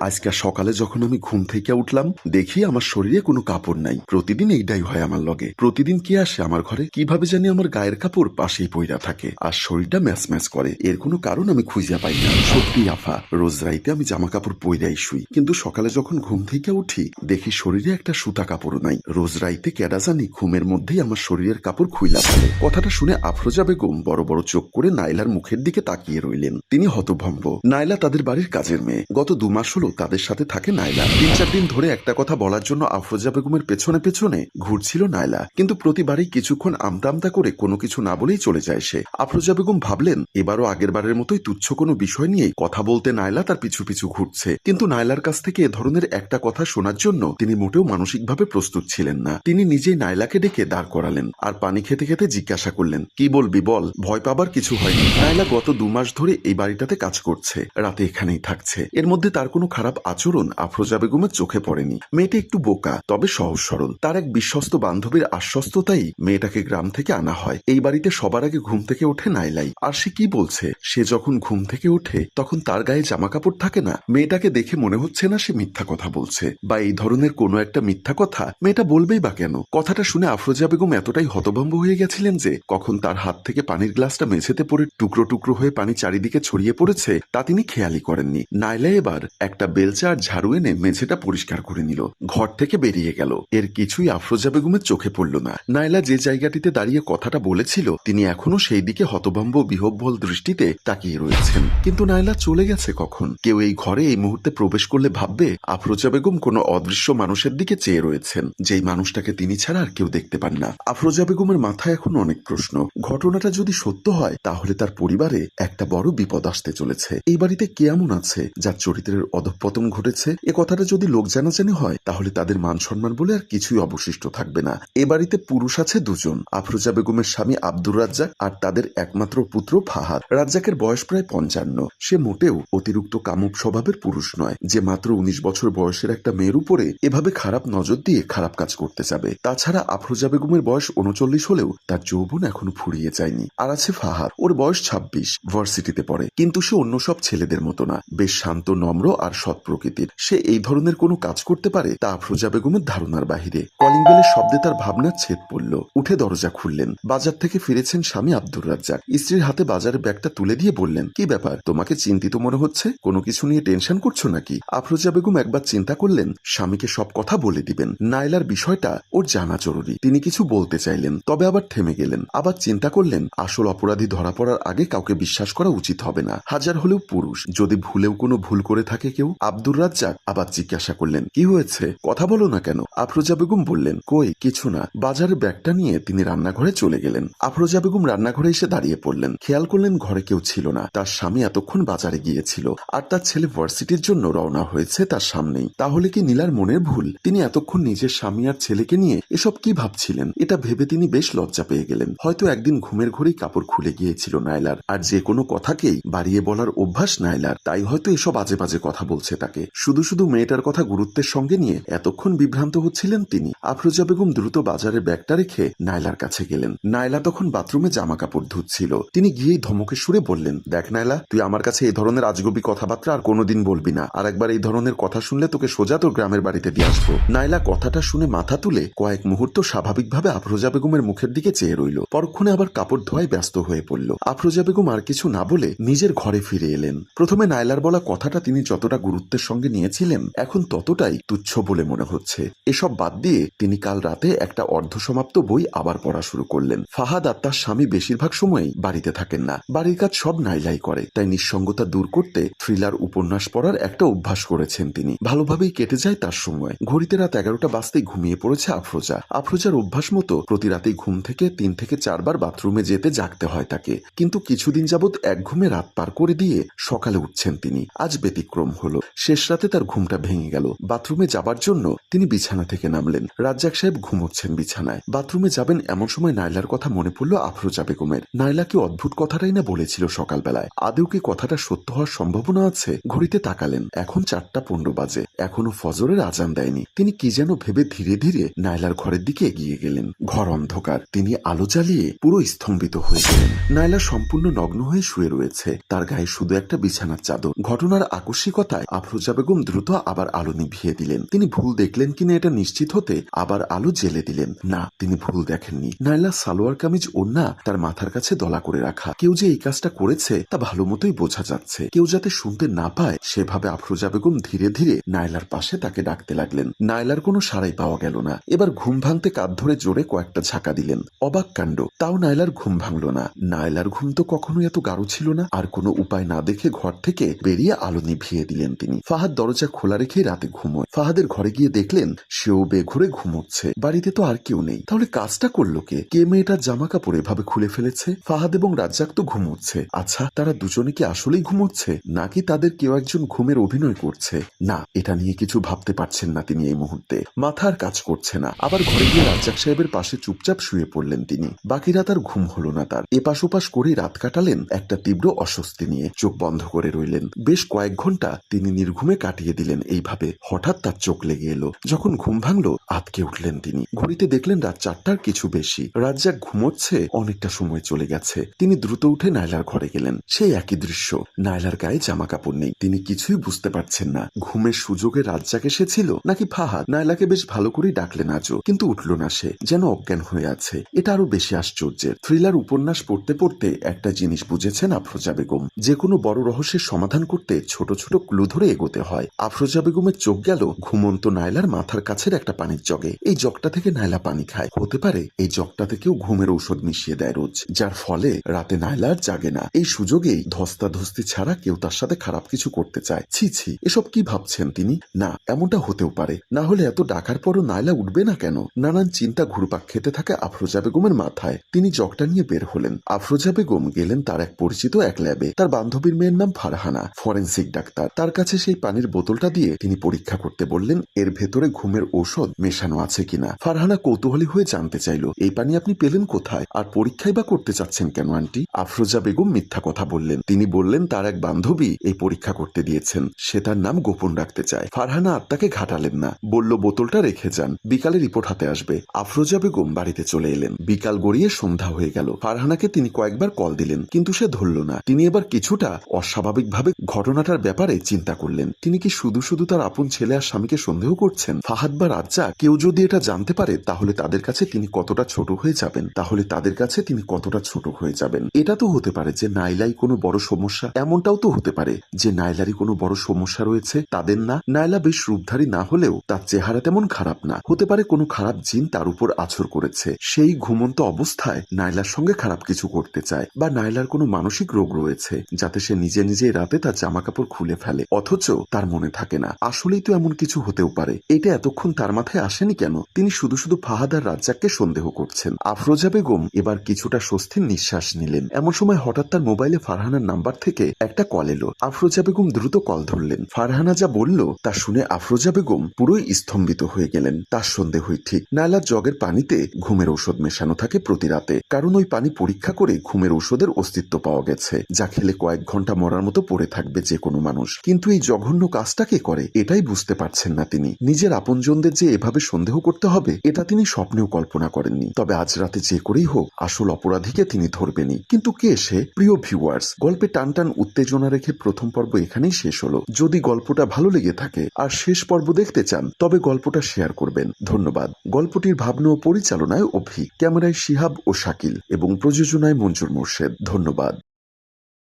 আজকে সকালে যখন আমি ঘুম থেকে উঠলাম, দেখি আমার শরীরে কোনো কাপড় নাই। প্রতিদিন এইটাই হয় আমার লগে। প্রতিদিন কে আসে আমার ঘরে? কীভাবে জানি আমার গায়ের কাপড় পাশেই পইরা থাকে। আর শরীরটা ম্যাচ ম্যাচ করে। এর কোনো কারণ আমি খুঁজে পাই না। সত্যি আফা, রোজ রাইতে আমি জামা কাপড় পইরাই শুই। কিন্তু সকালে যখন ঘুম থেকে উঠি, দেখি শরীরে একটা সুতা কাপড় নাই। রোজ রাইতে কেডা জানি ঘুমের মধ্যেই আমার শরীরের কাপড় খুইলা ফেলে। কথাটা শুনে আফরোজা বেগম বড় বড় চোখ করে নাইলার মুখের দিকে তাকিয়ে রইলেন। তিনি হতভম্ব। নাইলা তাদের বাড়ির কাজের মেয়ে। গত দু মাস হলো তাদের সাথে থাকে নাইলা তিন চার দিন ধরে একটা কথা বলার জন্য আফরোজা বেগমের পেছনে পেছনে ঘুরছিল নাইলা কিন্তু প্রতিবারই কিছুক্ষণ আমতা করে কোনো কিছু না বলেই চলে যায় সে। আফরোজা বেগম ভাবলেন, এবারও আগের বারের মতোই তুচ্ছ কোনো বিষয় নিয়েই কথা বলতে নাইলা তার পিছু পিছু ঘুরছে। কিন্তু নাইলার কাছ থেকে এ ধরনের একটা কথা শোনার জন্য তিনি মোটেও মানসিকভাবে প্রস্তুত ছিলেন না। তিনি নিজেই নাইলাকে ডেকে দাঁড় করালেন আর পানি খেতে খেতে জিজ্ঞাসা করলেন, কি বলবি বল, ভয় পাবার কিছু হয়নি? নাইলা গত দু মাস ধরে এই বাড়িটাতে কাজ করছে, রাতে এখানেই থাকছে। এর মধ্যে তার কোনো খারাপ আচরণ আফরোজা বেগমের চোখে পড়েনি। মেয়েটা একটু বোকা, তবে সহজ সরল। তার এক বিশ্বস্ত বান্ধবীর আশ্বস্ততাই মেয়েটাকে গ্রাম থেকে আনা হয়। এই বাড়িতে সবার আগে ঘুম থেকে ওঠে নাইলাই। আর সে কি বলছে? সে যখন ঘুম থেকে ওঠে, তখন তার গায়ে জামা কাপড় থাকে না। মেয়েটাকে দেখে মনে হচ্ছে না সে মিথ্যা কথা বলছে। বা এই ধরনের কোনো একটা মিথ্যা কথা মেয়েটা বলবেই বা কেন? কথাটা শুনে আফরোজা বেগম এতটাই হতভম্ব হয়ে গেছিলেন যে, কখন তার হাত থেকে পানির গ্লাসটা মেঝেতে পড়ে টুকরো টুকরো হয়ে পানি চারিদিকে ছড়িয়ে পড়েছে, তা তিনি খেয়ালই করেননি। নাইলা এবার একটা বেলচা আর ঝাড়ু এনে মেঝেটা পরিষ্কার করে নিল। ঘর থেকে বেরিয়ে গেল। এর কিছুই আফরোজা বেগমের চোখে পড়ল না। নাইলা যে জায়গাটিতে দাঁড়িয়ে কথাটা বলেছিল, তিনি এখনও সেই দিকে হতভম্ব বিহব্বল দৃষ্টিতে তাকিয়ে রয়েছেন। কিন্তু নাইলা চলে গেছে কখন? কেউ এই ঘরে এই মুহূর্তে প্রবেশ করলে ভাববে, আফরোজা বেগম কোনো অদৃশ্য মানুষের দিকে চেয়ে রয়েছেন। যেই মানুষটাকে তিনি ছাড়া আর কেউ দেখতে পান না। আফরোজা বেগমের মাথায় এখন অনেক প্রশ্ন। ঘটনাটা যদি সত্য হয়, তাহলে তার পরিবারে একটা বড় বিপদ আসতে চলেছে। এই বাড়িতে কে এমন আছে, যার চরিত্রের অধঃপতন ঘটেছে, এ কথাটা যদি লোক জানাজানি হয়, তাহলে তাদের মান সম্মান বলে আর কিছুই অবশিষ্ট থাকবে না। এ বাড়িতে পুরুষ আছে দুজন, আফরোজা বেগমের স্বামী আব্দুর রাজ্জাক আর তাদের একমাত্র পুত্র ফাহাদ। রাজ্জাকের বয়স প্রায় পঞ্চান্ন, সে মোটেও অতিরিক্ত কামুক স্বভাবের পুরুষ নয়। যে মাত্র উনিশ বছর বয়সের একটা মেয়ের উপরে এভাবে খারাপ নজর দিয়ে খারাপ কাজ করতে যাবে। তাছাড়া আফরোজা বেগমের বয়স উনচল্লিশ হলেও তার যৌবন এখনও ফুরিয়ে যায়নি। আর আছে ফাহাদ, ওর বয়স ছাব্বিশ, ভার্সিটিতে পড়ে। কিন্তু সে অন্য সব ছেলেদের মতো না, বেশ শান্ত, নম্র আর প্রকৃতির। সে এই ধরনের কোনো কাজ করতে পারে? তা আফরোজা বেগমের ধারণার বাহিরে। কলিং বেলের শব্দে তার ভাবনার ছেদ পড়ল। উঠে দরজা খুললেন। বাজার থেকে ফিরেছেন স্বামী আব্দুর রাজ্জাক। স্ত্রীর হাতে বাজারের ব্যাগটা তুলে দিয়ে বললেন, কি ব্যাপার? তোমাকে চিন্তিত মনে হচ্ছে? কোনো কিছু নিয়ে টেনশন করছ নাকি? আফরোজা বেগম একবার চিন্তা করলেন, স্বামীকে সব কথা বলে দিবেন। নাইলার বিষয়টা ওর জানা জরুরি। তিনি কিছু বলতে চাইলেন, তবে আবার থেমে গেলেন। আবার চিন্তা করলেন, আসল অপরাধী ধরা পড়ার আগে কাউকে বিশ্বাস করা উচিত হবে না। হাজার হলেও পুরুষ। যদি ভুলেও কোনো ভুল করে থাকে কেউ আব্দুর রাজ্জাক আবার জিজ্ঞাসা করলেন, কি হয়েছে? কথা বলো না কেন? আফরোজা বেগম বললেন, কই, কিছু না। বাজারের ব্যাগটা নিয়ে তিনি রান্নাঘরে চলে গেলেন। আফরোজা বেগম রান্নাঘরে এসে দাঁড়িয়ে পড়লেন। খেয়াল করলেন, ঘরে কেউ ছিল না। তার স্বামী এতক্ষণ বাজারে গিয়েছিল আর তার ছেলে ভার্সিটির জন্য রওনা হয়েছে তার সামনেই। তাহলে কি নীলার মনের ভুল? তিনি এতক্ষণ নিজের স্বামী আর ছেলেকে নিয়ে এসব কি ভাবছিলেন? এটা ভেবে তিনি বেশ লজ্জা পেয়ে গেলেন। হয়তো একদিন ঘুমের ঘরেই কাপড় খুলে গিয়েছিল নাইলার আর যে কোনো কথাকেই বাড়িয়ে বলার অভ্যাস নাইলার তাই হয়তো এসব আজে বাজে কথা বলছে তাকে, শুধু শুধু মেয়েটার কথা গুরুত্বের সঙ্গে নিয়ে এতক্ষণ বিভ্রান্ত হচ্ছিলেন তিনি। আফরোজা বেগম দ্রুত বাজারের ব্যাগটা রেখে নাইলার কাছে গেলেন। নাইলা তখন বাথরুমে জামা কাপড় ধুচ্ছিল। তিনি গিয়েই ধমকে সুরে বললেন, দেখ নাইলা তুই আমার কাছে এই ধরনের আজগবি কথাবার্তা আর কোনোদিন বলবি না। আর একবার এই ধরনের কথা শুনলে তোকে সোজা তোর গ্রামের বাড়িতে দিয়ে আসব। নাইলা কথাটা শুনে মাথা তুলে কয়েক মুহূর্ত স্বাভাবিকভাবে আফরোজা বেগমের মুখের দিকে চেয়ে রইল। পরক্ষণে আবার কাপড় ধোয়ায় ব্যস্ত হয়ে পড়ল। আফরোজা বেগম আর কিছু না বলে নিজের ঘরে ফিরে এলেন। প্রথমে নাইলার বলা কথাটা তিনি যতটা গুরুত্বের সঙ্গে নিয়েছিলেন, এখন ততটাই তুচ্ছ বলে মনে হচ্ছে। এসব বাদ দিয়ে তিনি কাল রাতে একটা অর্ধসমাপ্ত বই আবার পড়া শুরু করলেন। ফাহাদ আর তার স্বামী বেশিরভাগ সময়ই বাড়িতে থাকেন না। বাড়ির কাজ সব নাইলাই করে, তাই নিঃসঙ্গতা দূর করতে থ্রিলার উপন্যাস পড়ার একটা অভ্যাস করেছেন তিনি। ভালোভাবেই কেটে যায় তার সময়। ঘড়িতে রাত এগারোটা বাজতেই ঘুমিয়ে পড়েছে আফরোজা। আফরোজার অভ্যাস মতো প্রতি রাতেই ঘুম থেকে তিন থেকে চারবার বাথরুমে যেতে জাগতে হয় তাকে। কিন্তু কিছুদিন যাবৎ এক ঘুমে রাত পার করে দিয়ে সকালে উঠছেন তিনি। আজ ব্যতিক্রম হলো। শেষ রাতে তার ঘুমটা ভেঙে গেল। বাথরুমে যাবার জন্য তিনি বিছানা থেকে নামলেন। রাজ্জাক সাহেব ঘুমোচ্ছেন বিছানায়। বাথরুমে যাবেন এমন সময় নাইলার কথা মনে পড়ল আফরোজা বেগমের। নাইলা কি অদ্ভুত কথাটাই না বলেছিল সকালবেলায়? আদেও কি কথাটা সত্য হওয়ার সম্ভাবনা আছে? ঘড়িতে তাকালেন। এখন চারটা পনেরো বাজে। এখনও ফজরের আজান দেয়নি। তিনি কি যেন ভেবে ধীরে ধীরে নাইলার ঘরের দিকে এগিয়ে গেলেন। ঘর অন্ধকার। তিনি আলো জ্বালিয়ে পুরো স্তম্ভিত হয়ে গেলেন। নাইলা সম্পূর্ণ নগ্ন হয়ে শুয়ে রয়েছে। তার গায়ে শুধু একটা বিছানার চাদর। ঘটনার আকস্মিকতায় আফরোজা বেগম দ্রুত আবার আলো নিভিয়ে দিলেন। তিনি ভুল দেখলেন কিনা এটা নিশ্চিত হতে আবার আলো জেলে দিলেন। না, তিনি ভুল দেখেননি। নাইলা সালোয়ার কামিজ ওন্না তার মাথার কাছে দলা করে রাখা। কেউ যে এই কাজটা করেছে, তা ভালো মতোই বোঝা যাচ্ছে। কেউ যাতে শুনতে না পায়, সেভাবে আফরোজা বেগম ধীরে ধীরে নাইলার পাশে তাকে ডাকতে লাগলেন। নাইলার কোনো সারাই পাওয়া গেল না। এবার ঘুম ভাঙতে কাঁধ ধরে জোরে কয়েকটা ঝাঁকা দিলেন। অবাক কাণ্ড। তাও নাইলার ঘুম ভাঙল না। নাইলার ঘুম তো কখনোই এত গাঢ় ছিল না। আর কোনো উপায় না দেখে ঘর থেকে বেরিয়ে আলো নিভিয়ে দিলেন। তিনি। ফাহাদ দরজা খোলা রেখে রাতে ঘুমোয়। ফাহাদের ঘরে গিয়ে দেখলেন, সেও বেঘরে ঘুমোচ্ছে। বাড়িতে তো আর কেউ নেই। তাহলে কাজটা করল কে? কে মেয়েটার জামা কাপড় এভাবে খুলে ফেলেছে? ফাহাদ এবং রাজ্জাক তো ঘুমোচ্ছে। আচ্ছা তারা দুজনে কি আসলেই ঘুমোচ্ছে? নাকি তাদের কেউ একজন ঘুমের অভিনয় করছে? না, এটা নিয়ে কিছু ভাবতে পারছেন না তিনি এই মুহূর্তে। মাথা আর কাজ করছে না। আবার ঘরে গিয়ে রাজ্জাক সাহেবের পাশে চুপচাপ শুয়ে পড়লেন তিনি। বাকি রাত আর ঘুম হলো না তার। এপাশ ওপাশ করে রাত কাটালেন একটা তীব্র অস্বস্তি নিয়ে। চোখ বন্ধ করে রইলেন। বেশ কয়েক ঘণ্টা তিনি নির্ঘুমে কাটিয়ে দিলেন। এইভাবে হঠাৎ তার চোখ লেগে এলো। যখন ঘুম ভাঙলো, আতকে উঠলেন তিনি। ঘড়িতে দেখলেন রাত চারটার কিছু বেশি। রাজ্জাক ঘুমোচ্ছে, অনেকটা সময় চলে গেছে। তিনি দ্রুত উঠে নাইলার ঘরে গেলেন। সেই একই দৃশ্য। নাইলার গায়ে জামা কাপড় নেই। তিনি কিছুই বুঝতে পারছেন না। ঘুমের সুযোগে রাজ্জাক এসেছিল, নাকি ফাহাদ? নাইলাকে বেশ ভালো করেই ডাকলেন আজও। কিন্তু উঠল না সে। যেন অজ্ঞান হয়ে আছে। এটা আরও বেশি আশ্চর্যের। থ্রিলার উপন্যাস পড়তে পড়তে একটা জিনিস বুঝেছেন আফরোজা বেগম। যে কোনো বড় রহস্যের সমাধান করতে ছোট ছোট ক্লু ধরে এগোতে হয়। আফরোজা বেগমের চোখ গেল ঘুমন্ত নাইলার মাথার কাছের একটা পানির জগে। এই জগটা থেকে নাইলা পানি খায়। হতে পারে এই জগটা থেকেও ঘুমের ঔষধ মিশিয়ে দেয় রোজ। যার ফলে রাতে নাইলা আর জাগে না। এই সুযোগেই ধস্তাধস্তি ছাড়া কেউ তার সাথে খারাপ কিছু করতে চায়। ছি ছি, এসব কি ভাবছেন তিনি? না, এমনটা হতেও পারে। না হলে এত ডাকার পরও নাইলা উঠবে না কেন? নানান চিন্তা ঘুরপাক খেতে থাকে আফরোজা বেগমের মাথায়। তিনি জগটা নিয়ে বের হলেন। আফরোজা বেগম গেলেন তার এক পরিচিত এক ল্যাবে। তার বান্ধবীর মেয়ের নাম ফারহানা, ফরেন্সিক ডাক্তার। তার কাছে সেই পানির বোতলটা দিয়ে তিনি পরীক্ষা করতে বললেন, এর ভেতরে ঘুমের ঔষধ মেশানো আছে কিনা? ফারহানা কৌতূহলী হয়ে জানতে চাইল, এই পানি আপনি পেলেন কোথায়? আর পরীক্ষাই বা করতে চাচ্ছেন কেন, আন্টি? আফরোজা বেগম মিথ্যা কথা বললেন, তিনি বললেন, তার এক বান্ধবী এই পরীক্ষা করতে দিয়েছেন, সে তার নাম গোপন রাখতে চায়। ফারহানা আত্মাকে ঘাটালেন না, বলল, বোতলটা রেখে যান, বিকালে রিপোর্ট হাতে আসবে। আফরোজা বেগম বাড়িতে চলে এলেন, বিকাল গড়িয়ে সন্ধ্যা হয়ে গেল, ফারহানাকে তিনি কয়েকবার কল দিলেন, কিন্তু সে ধরল না। তিনি এবার কিছুটা অস্বাভাবিকভাবে ঘটনাটার ব্যাপারে চিন্তা করলেন, তিনি কি শুধু শুধু তার আপন ছেলে আর স্বামীকে সন্দেহ করছেন? ফাহাদ বা রাজ্জা, কেউ যদি এটা জানতে পারে, তাহলে তাদের কাছে তিনি কতটা ছোট হয়ে যাবেন? তাহলে তাদের কাছে তিনি কতটা ছোট হয়ে যাবেন? এটা তো হতে পারে যে নাইলাই কোনো বড় সমস্যা, এমনটাও তো হতে পারে যে নাইলারই কোনো বড় সমস্যা রয়েছে, তাদের না। নাইলা বেশ রূপধারী না হলেও তার চেহারা তেমন খারাপ না। হতে পারে কোনো খারাপ জিন তার উপর আছর করেছে। সেই ঘুমন্ত অবস্থায় নাইলার সঙ্গে খারাপ কিছু করতে চায়, বা নাইলার কোনো মানসিক রোগ রয়েছে, যাতে সে নিজে নিজে রাতে তার জামা কাপড় খুলে ফেলে। অথচ তার মনে থাকে না। আসলেই তো এমন কিছু হতেও পারে। এটা এতক্ষণ তার মাথায় আসেনি কেন? তিনি শুধু শুধু ফাহাদ আর রাজ্জাককে সন্দেহ করছেন। আফরোজা বেগম এবার কিছুটা স্বস্তির নিঃশ্বাস নিলেন। এমন সময় হঠাৎ তার মোবাইলে ফারহানার নাম্বার থেকে একটা কল এলো। আফরোজা বেগম দ্রুত কল ধরলেন। ফারহানা যা বলল, তা শুনে আফরোজা বেগম পুরোই স্তম্ভিত হয়ে গেলেন। তার সন্দেহই ঠিক। নালার জগের পানিতে ঘুমের ঔষধ মেশানো থাকে প্রতি রাতে। কারণ ওই পানি পরীক্ষা করে ঘুমের ঔষধের অস্তিত্ব পাওয়া গেছে, যা খেলে কয়েক ঘণ্টা মরার মতো পড়ে থাকবে যে কোনো মানুষ। কিন্তু এই জঘন্য কাজটা কে করে? এটাই বুঝতে পারছেন না তিনি। নিজের আপনজনদের যে এভাবে সন্দেহ করতে হবে, এটা তিনি স্বপ্নেও কল্পনা করেননি। তবে আজ রাতে যে করেই হোক, আসল অপরাধীকে তিনি ধরবেনই। কিন্তু কে সে? প্রিয় ভিউয়ার্স গল্পে টান টান উত্তেজনা রেখে প্রথম পর্ব এখানেই শেষ হলো। যদি গল্পটা ভালো লেগে থাকে আর শেষ পর্ব দেখতে চান, তবে গল্পটা শেয়ার করবেন। ধন্যবাদ। গল্পটির ভাবনা ও পরিচালনায় অভি, ক্যামেরায় শিহাব ও শাকিল এবং প্রযোজনায় মঞ্জুর মোর্শেদ। ধন্যবাদ।